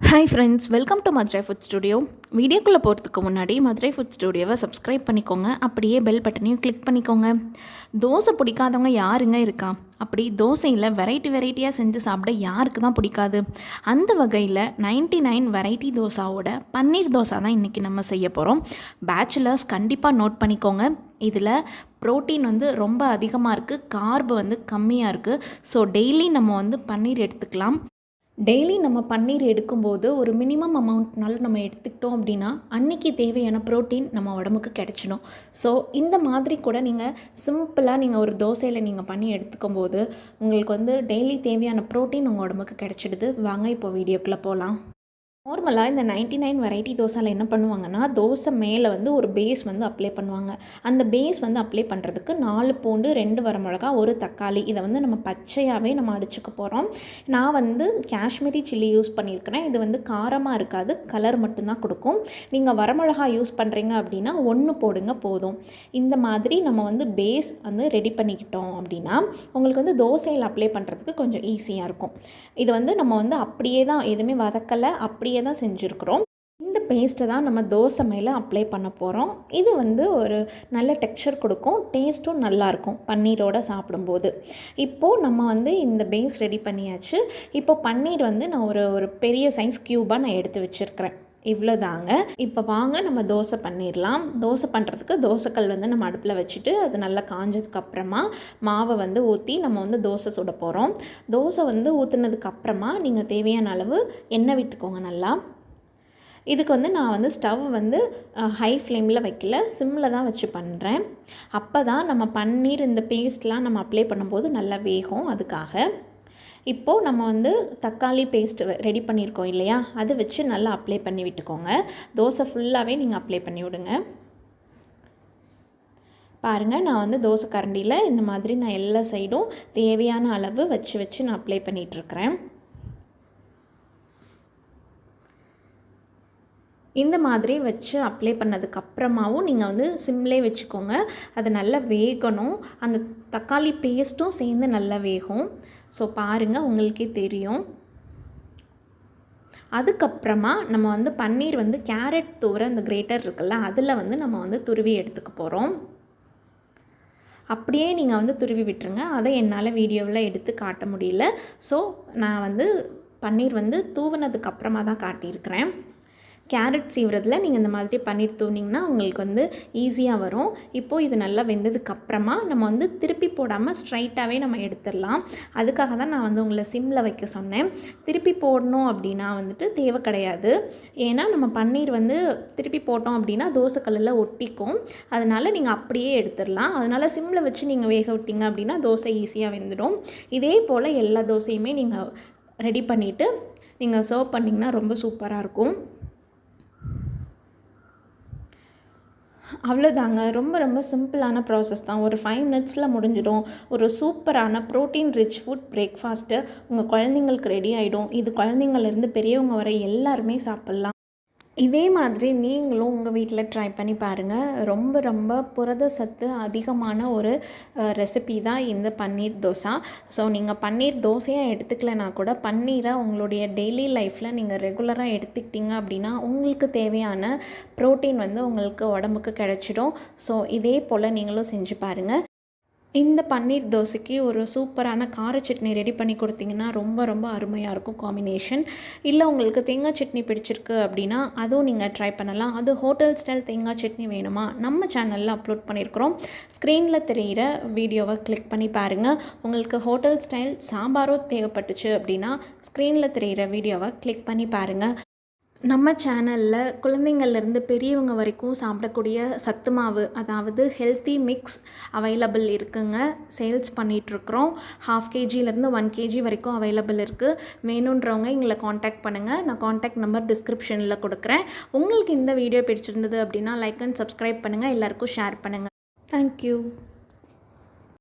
Hi friends welcome to Madurai food studio வீடியோக்குள்ளே போகிறதுக்கு முன்னாடி மதுரை ஃபுட் ஸ்டுடியோவை சப்ஸ்கிரைப் பண்ணிக்கோங்க. அப்படியே பெல் பட்டனையும் கிளிக் பண்ணிக்கோங்க. தோசை பிடிக்காதவங்க யாருங்க இருக்கா? அப்படி தோசையில் வெரைட்டி வெரைட்டியாக செஞ்சு சாப்பிட யாருக்கு தான் பிடிக்காது? அந்த வகையில் 99 நைன் வெரைட்டி தோசாவோட பன்னீர் தோசை தான் இன்றைக்கி நம்ம செய்ய போகிறோம் பேச்சுலர்ஸ் கண்டிப்பாக நோட் பண்ணிக்கோங்க. இதில் ப்ரோட்டீன் வந்து ரொம்ப அதிகமாக இருக்குது கார்பு வந்து கம்மியாக இருக்குது ஸோ டெய்லி நம்ம வந்து பன்னீர் எடுத்துக்கலாம். டெய்லி நம்ம பன்னீர் எடுக்கும்போது ஒரு மினிமம் அமௌண்ட்னால நம்ம எடுத்துக்கிட்டோம் அப்படின்னா அன்னைக்கு தேவையான ப்ரோட்டீன் நம்ம உடம்புக்கு கிடச்சிடும். ஸோ இந்த மாதிரி கூட நீங்கள் சிம்பிளாக நீங்கள் ஒரு தோசையில் நீங்கள் பண்ணி எடுத்துக்கும் போது உங்களுக்கு வந்து டெய்லி தேவையான ப்ரோட்டீன் உங்கள் உடம்புக்கு கிடைச்சிடுது. வாங்க இப்போ வீடியோக்குள்ளே போகலாம் நார்மலாக இந்த 99 நைன் வெரைட்டி தோசாவில் என்ன பண்ணுவாங்கன்னா தோசை மேலே வந்து ஒரு பேஸ் வந்து அப்ளை பண்ணுவாங்க. அந்த பேஸ் வந்து அப்ளை பண்ணுறதுக்கு நாலு பூண்டு ரெண்டு வரமிளகா ஒரு தக்காளி. இதை வந்து நம்ம பச்சையாகவே நம்ம அடிச்சுக்க போகிறோம் நான் வந்து காஷ்மீரி சில்லி யூஸ் பண்ணியிருக்கிறேன். இது வந்து காரமாக இருக்காது கலர் மட்டும்தான் கொடுக்கும். நீங்கள் வரமிளகா யூஸ் பண்ணுறீங்க அப்படின்னா ஒன்று போடுங்க போதும். இந்த மாதிரி நம்ம வந்து பேஸ் வந்து ரெடி பண்ணிக்கிட்டோம் அப்படின்னா உங்களுக்கு வந்து தோசையில் அப்ளை பண்ணுறதுக்கு கொஞ்சம் ஈஸியாக இருக்கும். இது வந்து நம்ம வந்து அப்படியே தான் எதுவுமே வதக்கலை. அப்படியே தான் செஞ்சுருக்குறோம். இந்த பேஸ்ட்டை தான் நம்ம தோசை மேலே அப்ளை பண்ண போகிறோம் இது வந்து ஒரு நல்ல டெக்ஸ்சர் கொடுக்கும். டேஸ்ட்டும் நல்லாயிருக்கும் பன்னீரோடு சாப்பிடும்போது. இப்போது நம்ம வந்து இந்த பேஸ் ரெடி பண்ணியாச்சு. இப்போ பன்னீர் வந்து நான் ஒரு ஒரு பெரிய சைஸ் க்யூபாக நான் எடுத்து வச்சுருக்கிறேன். இவ்வளோ தாங்க இப்போ வாங்க நம்ம தோசை பண்ணிடலாம். தோசை பண்ணுறதுக்கு தோசைக்கல் வந்து நம்ம அடுப்பில் வச்சுட்டு அது நல்லா காஞ்சதுக்கப்புறமா மாவை வந்து ஊற்றி நம்ம வந்து தோசை சுட போகிறோம் தோசை வந்து ஊற்றுனதுக்கப்புறமா நீங்கள் தேவையான அளவு எண்ணெய் விட்டுக்கோங்க நல்லா. இதுக்கு வந்து நான் வந்து ஸ்டவ் வந்து ஹை ஃப்ளேமில் வைக்கல. சிம்மில் தான் வச்சு பண்ணுறேன் அப்போ தான் நம்ம பன்னீர் இந்த பேஸ்ட்லாம் நம்ம அப்ளை பண்ணும்போது நல்லா வேகும் அதுக்காக. இப்போது நம்ம வந்து தக்காளி பேஸ்ட் ரெடி பண்ணியிருக்கோம் இல்லையா? அதை வச்சு நல்லா அப்ளை பண்ணி விட்டுக்கோங்க. தோசை ஃபுல்லாகவே நீங்கள் அப்ளை பண்ணி விடுங்க. பாருங்கள் நான் வந்து தோசை கரண்டியில் இந்த மாதிரி நான் எல்லா சைடும் தேவையான அளவு வச்சு வச்சு நான் அப்ளை பண்ணிகிட்ருக்கிறேன் இந்த மாதிரி வச்சு அப்ளை பண்ணதுக்கப்புறமாவும் நீங்கள் வந்து சிம்லே வச்சுக்கோங்க. அது நல்லா வேகணும். அந்த தக்காளி பேஸ்ட்டும் சேர்ந்து நல்லா வேகும். ஸோ பாருங்கள் உங்களுக்கே தெரியும். அதுக்கப்புறமா நம்ம வந்து பன்னீர் வந்து கேரட் தூர அந்த கிரேட்டர் இருக்குல்ல அதில் வந்து நம்ம வந்து துருவி எடுத்துக்க போகிறோம் அப்படியே நீங்கள் வந்து துருவி விட்டுருங்க. அதை என்னால் வீடியோவில் எடுத்து காட்ட முடியல. ஸோ நான் வந்து பன்னீர் வந்து தூவினதுக்கு அப்புறமா தான் காட்டியிருக்கிறேன். கேரட் சீவுறதில் நீங்கள் இந்த மாதிரி பன்னீர் தூவினிங்கன்னா உங்களுக்கு வந்து ஈஸியாக வரும். இப்போது இது நல்லா வெந்ததுக்கு அப்புறமா நம்ம வந்து திருப்பி போடாமல் ஸ்ட்ரைட்டாகவே நம்ம எடுத்துடலாம். அதுக்காக தான் நான் வந்து உங்களை சிம்மில் வைக்க சொன்னேன். திருப்பி போடணும் அப்படின்னா வந்துட்டு தேவை கிடையாது. ஏன்னா நம்ம பன்னீர் வந்து திருப்பி போட்டோம் அப்படின்னா தோசைக்கல்லில் ஒட்டிக்கும். அதனால் நீங்கள் அப்படியே எடுத்துடலாம். அதனால் சிம்மில் வச்சு நீங்கள் வேக விட்டீங்க அப்படின்னா தோசை ஈஸியாக வெந்துடும். இதே போல் எல்லா தோசையுமே நீங்கள் ரெடி பண்ணிவிட்டு நீங்கள் சர்வ் பண்ணிங்கன்னா ரொம்ப சூப்பராக இருக்கும். அவ்வளோதாங்க. ரொம்ப ரொம்ப சிம்பிளான ப்ராசஸ் தான். ஒரு ஃபைவ் மினிட்ஸில் முடிஞ்சிடும். ஒரு சூப்பரான ப்ரோட்டீன் ரிச் ஃபுட் பிரேக்ஃபாஸ்ட்டு உங்கள் குழந்தைங்களுக்கு ரெடி ஆகிடும் இது குழந்தைங்கள்லேருந்து பெரியவங்க வரை எல்லாருமே சாப்பிட்லாம். இதே மாதிரி நீங்களும் உங்கள் வீட்டில் ட்ரை பண்ணி பாருங்கள் ரொம்ப ரொம்ப புரத சத்து அதிகமான ஒரு ரெசிபி தான் இந்த பன்னீர் தோசை. ஸோ நீங்கள் பன்னீர் தோசையாக எடுத்துக்கலைனா கூட பன்னீரை உங்களுடைய டெய்லி லைஃப்பில் நீங்கள் ரெகுலராக எடுத்துக்கிட்டீங்க அப்படின்னா உங்களுக்கு தேவையான ப்ரோட்டீன் வந்து உங்களுக்கு உடம்புக்கு கிடச்சிடும். ஸோ இதே போல் நீங்களும் செஞ்சு பாருங்கள் இந்த பன்னீர் தோசைக்கு ஒரு சூப்பரான கார சட்னி ரெடி பண்ணி கொடுத்தீங்கன்னா ரொம்ப ரொம்ப அருமையாக இருக்கும் காம்பினேஷன் இல்லை உங்களுக்கு தேங்காய் சட்னி பிடிச்சிருக்கு அப்படின்னா அதுவும் நீங்கள் ட்ரை பண்ணலாம். அது ஹோட்டல் ஸ்டைல் தேங்காய் சட்னி வேணுமா? நம்ம சேனலில் அப்லோட் பண்ணியிருக்கிறோம் ஸ்க்ரீனில் தெரிகிற வீடியோவை கிளிக் பண்ணி பாருங்கள் உங்களுக்கு ஹோட்டல் ஸ்டைல் சாம்பாரும் தேவைப்பட்டுச்சு அப்படின்னா ஸ்க்ரீனில் தெரிகிற வீடியோவை கிளிக் பண்ணி பாருங்கள் நம்ம சேனலில் குழந்தைங்கள்லேருந்து பெரியவங்க வரைக்கும் சாப்பிடக்கூடிய சத்து மாவு அதாவது ஹெல்த்தி மிக்ஸ் அவைலபிள் இருக்குங்க. சேல்ஸ் பண்ணிகிட்ருக்குறோம் ஹாஃப் கேஜிலேருந்து ஒன் கேஜி வரைக்கும் அவைலபிள் இருக்குது வேணுன்றவங்க எங்களை காண்டாக்ட் பண்ணுங்கள் நான் காண்டாக்ட் நம்பர் டிஸ்கிரிப்ஷனில் கொடுக்குறேன். உங்களுக்கு இந்த வீடியோ பிடிச்சிருந்தது அப்படின்னா லைக் அண்ட் சப்ஸ்கிரைப் பண்ணுங்கள் எல்லாருக்கும் ஷேர் பண்ணுங்கள் தேங்க்யூ